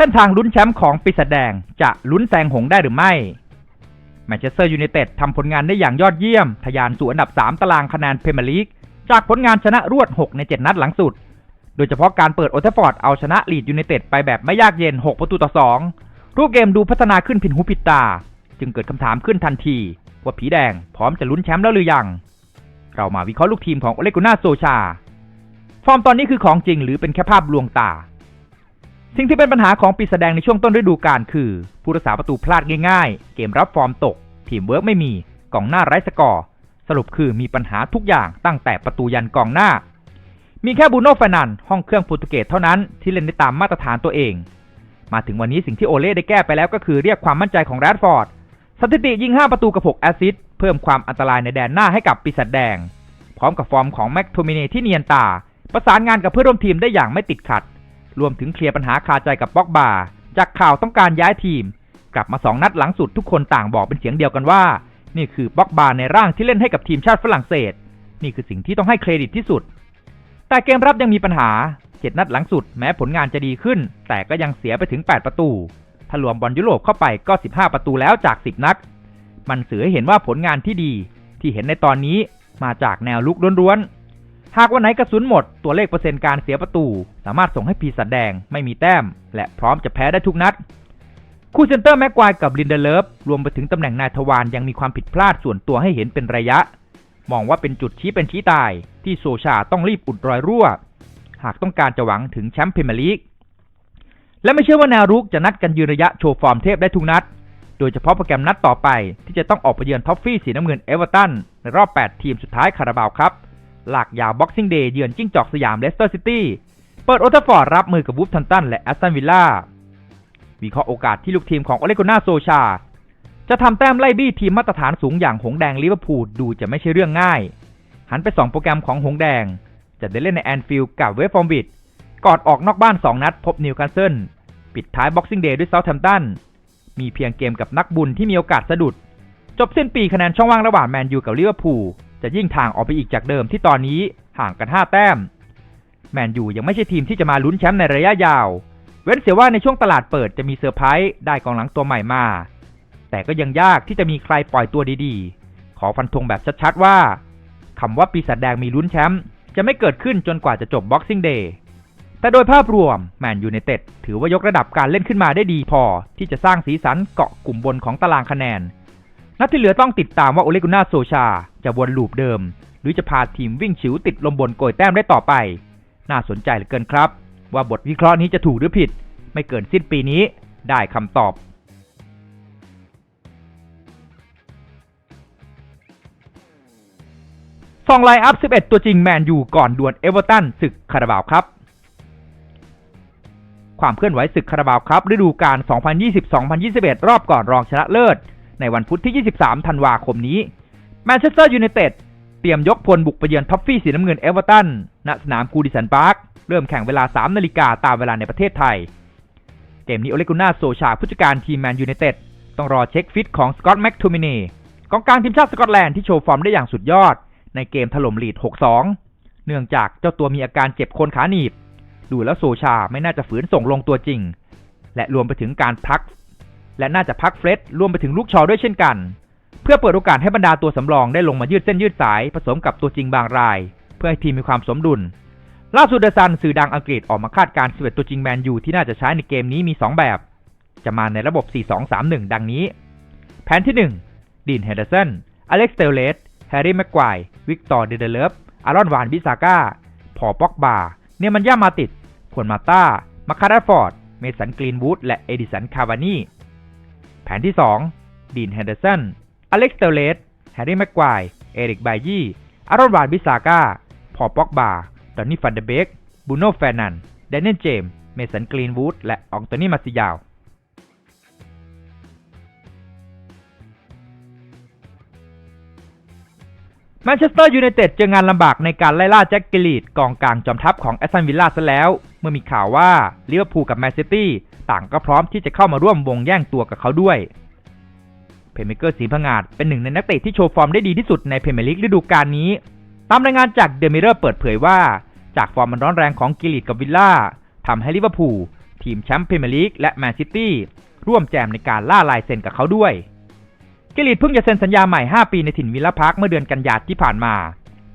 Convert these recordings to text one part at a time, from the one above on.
เส้นทางลุ้นแชมป์ของปีศาจแดงจะลุ้นแซงหงส์ได้หรือไม่แมนเชสเตอร์ยูไนเต็ดทำผลงานได้อย่างยอดเยี่ยม ทะยานสู่อันดับ 3 ตารางคะแนนพรีเมียร์ลีก จากผลงานชนะรวด 6 ใน 7 นัดหลังสุด โดยเฉพาะการเปิดโอเทฟฟอร์ดเอาชนะลีดยูไนเต็ดไปแบบไม่ยากเย็น 6 ประตูต่อ 2 รูปเกมดูพัฒนาขึ้นผิดหูผิดตา จึงเกิดคำถามขึ้นทันที ว่าผีแดงพร้อมจะลุ้นแชมป์แล้วหรือยัง เรามาวิเคราะห์ลูกทีมของโอเลกุน่าโซชา ฟอร์มตอนนี้คือของจริงหรือเป็นแค่ภาพลวงตา สิ่งที่เป็นปัญหาของปีศาจแดงในช่วงต้นฤดูกาลคือผู้รักษาประตูพลาดง่ายๆ เกมรับฟอร์มตก ทีมเวิร์กไม่มีกองหน้าไร้สกอร์สรุปคือมีปัญหาทุกอย่างตั้งแต่ประตูยันกองหน้า มีแค่บูโน่ฟานันห้องเครื่องโปรตุเกสเท่านั้นที่เล่นได้ตามมาตรฐานตัวเอง มาถึงวันนี้สิ่งที่โอเล่ได้แก้ไปแล้วก็คือเรียกความมั่นใจของแรดฟอร์ดสถิติยิง 5 ประตูกับ 6 แอสซิสต์เพิ่มความอันตรายในแดนหน้าให้กับปีศาจแดง พร้อมกับฟอร์มของแม็กโทมิเนที่เนียนตา ประสานงานกับเพื่อนร่วมทีมได้อย่างไม่ติดขัด รวมถึงเคลียร์ปัญหาคาใจกับบ็อกบา จากข่าวต้องการย้ายทีม กลับมาสองนัดหลังสุดทุกคนต่างบอกเป็นเสียงเดียวกันว่า นี่คือบ็อกบาในร่างที่เล่นให้กับทีมชาติฝรั่งเศส นี่คือสิ่งที่ต้องให้เครดิตที่สุด แต่เกมรับยังมีปัญหาเจ็ดนัดหลังสุดแม้ผลงานจะดีขึ้น แต่ก็ยังเสียไปถึง 8 ประตูถ้ารวมบอลยุโรปเข้าไปก็ 15 ประตูแล้วจาก 10 นัด มันสื่อให้เห็นว่าผลงานที่ดี ที่เห็นในตอนนี้มาจากแนวลุกล้วนๆ หากวันไหนกระสุนหมด ตัวเลขเปอร์เซ็นต์การเสียประตู สามารถส่งให้ปีศาจแดงไม่มีแต้ม และพร้อมจะแพ้ได้ทุกนัด คู่เซนเตอร์แม็กควายกับลินเดเลฟรวมไปถึงตำแหน่งนายทวารยังมีความผิดพลาดส่วนตัวให้เห็นเป็นระยะ มองว่าเป็นจุดชี้เป็นชี้ตาย ที่โซชาต้องรีบอุดรอยรั่ว หากต้องการจะหวังถึงแชมป์พรีเมียร์ลีกและไม่เชื่อว่านวรุกจะนัดกันยืนระยะโชว์ฟอร์มเทพได้ทุกนัด โดยเฉพาะโปรแกรมนัดต่อไปที่จะต้องออกไปเยือนท็อฟฟี่สีน้ำเงินเอเวอร์ตันในรอบ 8 ทีมสุดท้ายคาราบาวครับ ลากยาวบ็อกซิ่งเดย์เยือนจิ้งจอกสยามเลสเตอร์ซิตี้ เปิดโอเทฟฟอร์ดรับมือกับวูฟทันตันและแอสตันวิลล่า วิเคราะห์โอกาสที่ลูกทีมของโอเลโกนาโซชา จะทำแต้มไล่บี้ทีมมาตรฐานสูงอย่างหงแดงลิเวอร์พูลดูจะไม่ใช่เรื่องง่าย หันไป 2 โปรแกรมของหงแดง จะได้เล่นในแอนฟิลด์กับเวฟฟอร์มบิดก่อนออกนอกบ้าน 2 นัด พบนิวคาสเซิลปิดท้ายบ็อกซิ่งเดย์ด้วยเซาท์แฮมป์ตันมีเพียงเกมกับนักบุญที่มีโอกาสสะดุด จบสิ้นปีคะแนนช่องว่างระหว่างแมนยูกับลิเวอร์พูล จะยิ่งทางออกไปอีกจากเดิมที่ตอนนี้ห่างกัน 5 แต้ม แมนยูยังไม่ใช่ทีมที่จะมาลุ้นแชมป์ในระยะยาว เว้นเสียว่าในช่วงตลาดเปิดจะมีเซอร์ไพรส์ได้กองหลังตัวใหม่มา แต่ก็ยังยากที่จะมีใครปล่อยตัวดีๆ ขอฟันธงแบบชัดๆว่าคำว่าปีศาจแดงมีลุ้นแชมป์จะไม่เกิดขึ้นจนกว่าจะจบบ็อกซิ่งเดย์แต่โดยภาพรวมแมนยูไนเต็ดถือว่ายกระดับการเล่นขึ้นมาได้ดีพอ ที่จะสร้างสีสันเกาะกลุ่มบนของตารางคะแนน นัดที่เหลือต้องติดตามว่าโอเลกุน่าโซชา จะวนลูปเดิม หรือจะพาทีมวิ่งฉิวติดลมบนโกยแต้มได้ต่อไป น่าสนใจเหลือเกินครับ ว่าบทวิเคราะห์นี้จะถูกหรือผิด ไม่เกินสิ้นปีนี้ได้คำตอบซองไลน์อัพ 11 ตัวจริงแมนยูก่อนดวลเอเวอร์ตันศึกคาราบาวครับ ความเคลื่อนไหวศึกคาราบาวครับฤดูกาล2020-2021 รอบก่อนรองชนะเลิศ ในวันพุธที่ 23 ธันวาคมนี้แมนเชสเตอร์ยูไนเต็ดเตรียมยกพลบุกไปเยือนท็อฟฟี่สีน้ำเงินเอเวอร์ตันณสนามกูดิสันพาร์คเริ่มแข่งเวลา 3 นาฬิกาตามเวลาในประเทศไทย เกมนี้โอเลกุน่าโซชาผู้จัดการทีมแมนยูไนเต็ดต้องรอเช็คฟิตของสกอตแม็กทูมินีกองกลางทีมชาติสกอตแลนด์ที่โชว์ฟอร์มได้อย่างสุดยอด ในเกมถล่มลีด 6-2 เนื่องจากเจ้าตัวมีอาการเจ็บโคนขาหนีบ ดูแล้วโซชาไม่น่าจะฝืนส่งลงตัวจริง และรวมไปถึงการพัก และน่าจะพักเฟรดรวมไปถึงลูกชอด้วยเช่นกัน เพื่อเปิดโอกาสให้บรรดาตัวสำรองได้ลงมายืดเส้นยืดสายผสมกับตัวจริงบางราย เพื่อให้ทีมมีความสมดุล ล่าสุดเดอะซันสื่อดังอังกฤษออกมาคาดการณ์11ตัวจริงแมนยูที่น่าจะใช้ในเกมนี้มี 2 แบบ จะมาในระบบ 4-2-3-1 ดังนี้ แผนที่ 1ดีนเฮเดอร์สันอเล็กซ์เตลเลสแฮร์รี่แม็กควายวิกตอร์เดเดเลฟอารอนวานบิซาก้าพอป็อกบาเนมันย่ามาติดผลมาต้ามาคาร์ฟอร์ด เมสันกรีนวูด และเอดิสัน คาวานี แผนที่ 2 ดีนเฮนเดอร์สัน อเล็กซ์เตเลสแฮร์รี่แม็กควายเอริกไบยี่อารอนวานบิซาก้า พอป็อกบาดอนนี่ฟันเดเบกบูโน่แฟนันเดนเนนเจมส์เมสันกรีนวูด และอองโตนี่มาซิยาว แมนเชสเตอร์ยูไนเต็ดเจองานลำบากในการไล่ล่าแจ็คกิลีดกองกลางจอมทัพของแอสตันวิลล่าซะแล้ว เมื่อมีข่าวว่าลิเวอร์พูลกับแมนซิตี้ต่างก็พร้อมที่จะเข้ามาร่วมวงแย่งตัวกับเขาด้วยเพเมเกอร์สีพงาดเป็นหนึ่งในนักเตะที่โชว์ฟอร์มได้ดีที่สุดในเพเมลีกฤดูกาลนี้ ตามรายงานจากเดอะมิเรอร์เปิดเผยว่า จากฟอร์มมันร้อนแรงของกิลีดกับวิลล่าทำให้ลิเวอร์พูลทีมแชมป์เพเมลีกและแมนซิตี้ร่วมแจมในการล่าลายเซ็นกับเขาด้วย กิลิตเพิ่งจะเซ็นสัญญาใหม่ 5 ปีในถิ่นวิลล่าพาร์คเมื่อเดือนกันยายนที่ผ่านมา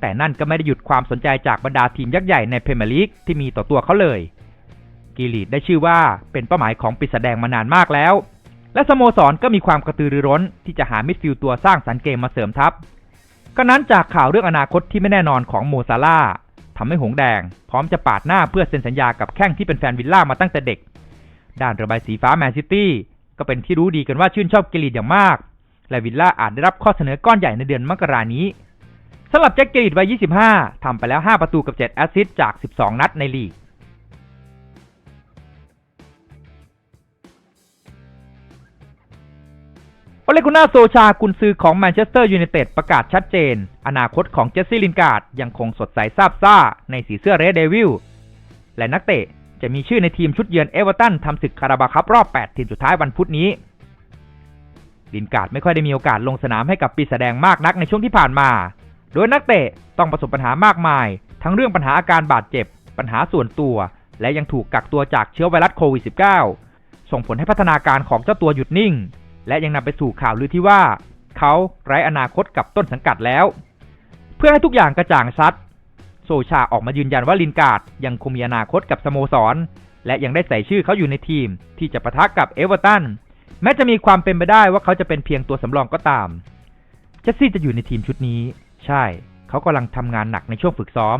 แต่นั่นก็ไม่ได้หยุดความสนใจจากบรรดาทีมยักษ์ใหญ่ในพรีเมียร์ลีกที่มีต่อตัวเขาเลย กิลีดได้ชื่อว่าเป็นเป้าหมายของปีศาจแดงมานานมากแล้ว และสโมสรก็มีความกระตือรือร้น ที่จะหามิดฟิลด์ตัวสร้างสรรค์เกมมาเสริมทัพก็นั้นจากข่าวเรื่องอนาคตที่ไม่แน่นอนของโมซาร่าทำให้หงแดง พร้อมจะปาดหน้าเพื่อเซ็นสัญญากับแข้งที่เป็นแฟนวิลล่ามาตั้งแต่เด็ก ด้านระบายสีฟ้าแมนซิตี้ก็เป็นที่รู้ดีกันว่าชื่นชอบกิลีดอย่างมาก และวิลล่าอาจได้รับข้อเสนอก้อนใหญ่ในเดือนมกรานี้สำหรับแจ็คเกิลีดวัย 25 ทำไปแล้ว 5 ประตูกับ 7 แอสซิสต์จาก 12 นัดในลีกโอเลกุน่าโซชากุนซือของแมนเชสเตอร์ยูไนเต็ดประกาศชัดเจน อนาคตของเจสซี่ลินการ์ดยังคงสดใสซาบซ่าในสีเสื้อเรดเดวิลและนักเตะจะมีชื่อในทีมชุดเยือนเอเวอร์ตันทำศึกคาราบาคัพรอบ 8 ทีมสุดท้ายวันพุธนี้ ลินการ์ดไม่ค่อยได้มีโอกาสลงสนามให้กับปีศาจแดงมากนักในช่วงที่ผ่านมา โดยนักเตะต้องประสบปัญหามากมาย ทั้งเรื่องปัญหาอาการบาดเจ็บ ปัญหาส่วนตัว และยังถูกกักตัวจากเชื้อไวรัสโควิด -19 ส่งผลให้พัฒนาการของเจ้าตัวหยุดนิ่ง และยังนำไปสู่ข่าวลือที่ว่า เขาไร้อนาคตกับต้นสังกัดแล้ว เพื่อให้ทุกอย่างกระจ่างชัด โซชาออกมายืนยันว่าลินการ์ดยังคงมีอนาคตกับสโมสร และยังได้ใส่ชื่อเขาอยู่ในทีมที่จะปะทะกับเอเวอร์ตัน แม้จะมีความเป็นไปได้ว่าเขาจะเป็นเพียงตัวสำรองก็ตาม เจสซี่จะอยู่ในทีมชุดนี้ ใช่ เขากำลังทำงานหนักในช่วงฝึกซ้อม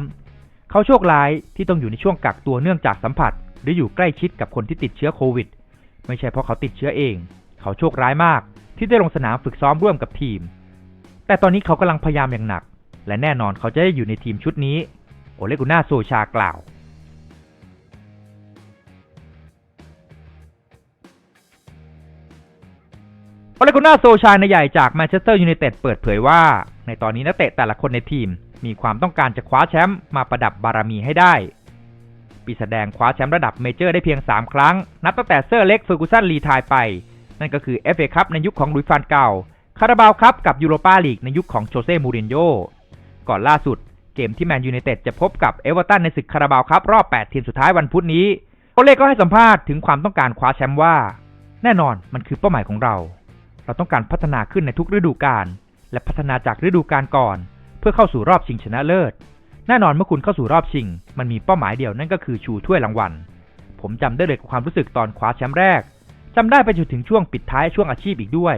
เขาโชคร้ายที่ต้องอยู่ในช่วงกักตัวเนื่องจากสัมผัส หรืออยู่ใกล้ชิดกับคนที่ติดเชื้อโควิด ไม่ใช่เพราะเขาติดเชื้อเอง เขาโชคร้ายมาก ที่ได้ลงสนามฝึกซ้อมร่วมกับทีม แต่ตอนนี้เขากำลังพยายามอย่างหนัก และแน่นอนเขาจะได้อยู่ในทีมชุดนี้ โอเลกุน่าโซชากล่าว อเลกุน่าโซชาในายใหญ่จากแมนเชสเตอร์ยูไนเต็ดเปิดเผยว่า ในตอนนี้นักเตะแต่ละคนในทีม มีความต้องการจะคว้าแชมป์มาประดับบารมีให้ได้ ปีศาจแดงคว้าแชมป์ระดับเมเจอร์ได้เพียง 3 ครั้ง นับตั้งแต่เซอร์เล็กเฟอร์กูสันรีทายไป นั่นก็คือ FA คัพในยุคของลุยฟานเก่าคาราบาวคัพกับยูโรปาลีกในยุคของโชเซ่มูรินโญ่ก่อนล่าสุดเกมที่แมนยูไนเต็ดจะพบกับเอเวอร์ตันในศึกคาราบาวคัพรอบ 8 ทีมสุดท้ายวันพุธนี้โอเล่ก็ให้สัมภาษณ์ถึงความต้องการคว้าแชมป์ว่า แน่นอนมันคือเป้าหมายของเรา เราต้องการพัฒนาขึ้นในทุกฤดูกาลและพัฒนาจากฤดูกาลก่อน เพื่อเข้าสู่รอบชิงชนะเลิศ แน่นอนเมื่อคุณเข้าสู่รอบชิง มันมีเป้าหมายเดียวนั่นก็คือชูถ้วยรางวัล ผมจำได้เลยความรู้สึกตอนคว้าแชมป์แรกจำได้ไปจนถึงช่วงปิดท้ายช่วงอาชีพอีกด้วย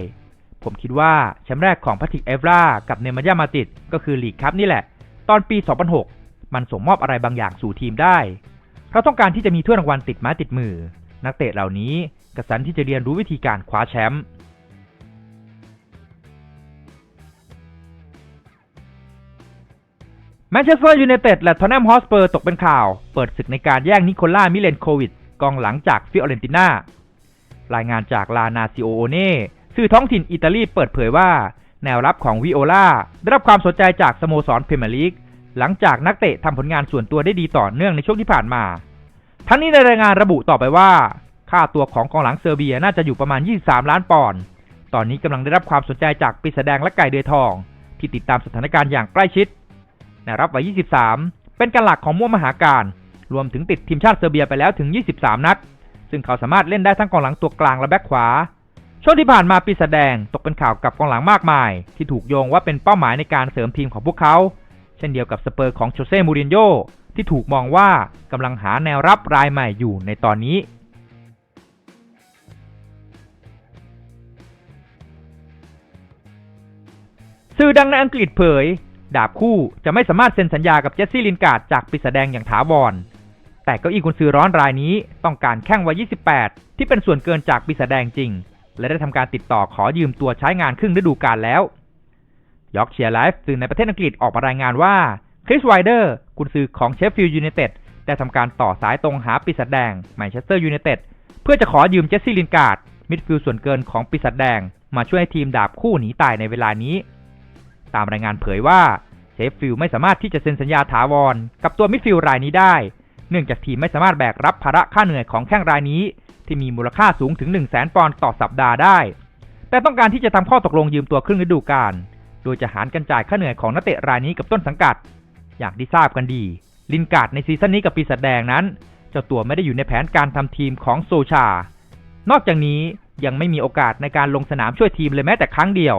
ผมคิดว่าแชมป์แรกของพัทิกเอฟรากับเนมายามาติดก็คือลีกคัพนี่แหละ ตอนปี 2006 มันส่งมอบอะไรบางอย่างสู่ทีมได้เราต้องการที่จะมีถ้วยรางวัลติดไม้ติดมือ นักเตะเหล่านี้กระสันที่จะเรียนรู้วิธีการคว้าแชมป์ แมนเชสเตอร์ยูไนเต็ดและทอนแนมฮอสเปอร์ตกเป็นข่าว เปิดศึกในการแย่งนิโคล่ามิเลนโควิดกองหลังจากฟิออเรนติน่ารายงานจากลานาซิโอโอเน่สื่อท้องถิ่นอิตาลีเปิดเผยว่า แนวรับของวิโอลาได้รับความสนใจจากสโมสรพรีเมียร์ลีกหลังจากนักเตะทำผลงานส่วนตัวได้ดีต่อเนื่องในช่วงที่ผ่านมา ทั้งนี้ในรายงานระบุต่อไปว่า ค่าตัวของกองหลังเซอร์เบียน่าจะอยู่ประมาณ 23 ล้านปอนด์ตอนนี้กำลังได้รับความสนใจจากปีศาจแดงและไก่เดือยทอง ที่ติดตามสถานการณ์อย่างใกล้ชิด แนวรับวัย 23 เป็นการหลักของมั่วมหาการ รวมถึงติดทีมชาติเซอร์เบียไปแล้วถึง 23 นัด ซึ่งเขาสามารถเล่นได้ทั้งกองหลังตัวกลางและแบ็คขวา ช่วงที่ผ่านมาปีศาจแดงตกเป็นข่าวกับกองหลังมากมาย ที่ถูกโยงว่าเป็นเป้าหมายในการเสริมทีมของพวกเขา เช่นเดียวกับสเปอร์ของโชเซ่ มูรินโญ่ที่ถูกมองว่ากำลังหาแนวรับรายใหม่อยู่ในตอนนี้สื่อดังในอังกฤษเผย ดาบคู่จะไม่สามารถเซ็นสัญญากับเจสซี่ลินการ์ดจากปีศาจแดงอย่างถาวร แต่เก้าอี้กุนซือร้อนรายนี้ต้องการแข้งวัย 28 ที่เป็นส่วนเกินจากปีศาจแดงจริง และได้ทำการติดต่อขอยืมตัวใช้งานครึ่งฤดูกาลแล้วยอร์กเชียร์ไลฟ์สื่อในประเทศอังกฤษออกมารายงานว่าคริสไวเดอร์กุนซือของเชฟฟิลด์ยูไนเต็ดได้ทำการต่อสายตรงหาปีศาจแดงแมนเชสเตอร์ยูไนเต็ดเพื่อจะขอยืมเจสซี่ลินการ์ดมิดฟิลด์ส่วนเกินของปีศาจแดง มาช่วยให้ทีมดาบคู่หนีตายในเวลานี้ ตามรายงานเผยว่า เชฟฟิลด์ไม่สามารถที่จะเซ็นสัญญาถาวร กับตัวมิดฟิลด์รายนี้ได้ เนื่องจากทีมไม่สามารถแบกรับภาระค่าเหนื่อยของแข้งรายนี้ ที่มีมูลค่าสูงถึง 1 0 0 0 0แปอนด์ต่อสัปดาห์ได้ แต่ต้องการที่จะทำข้อตกลงยืมตัวครึ่งฤดูกาลโดยจะหารกันจ่ายค่าเหนื่อยของนักเตะรายนี้กับต้นสังกัด อย่างที่ทราบกันดี ลินการ์ดในซีซั่นนี้กับปีศาจแดงนั้น เจ้าตัวไม่ได้อยู่ในแผนการทำทีมของโซชา นอกจากนี้ยังไม่มีโอกาสในการลงสนามช่วยทีมเลยแม้แต่ครั้งเดียว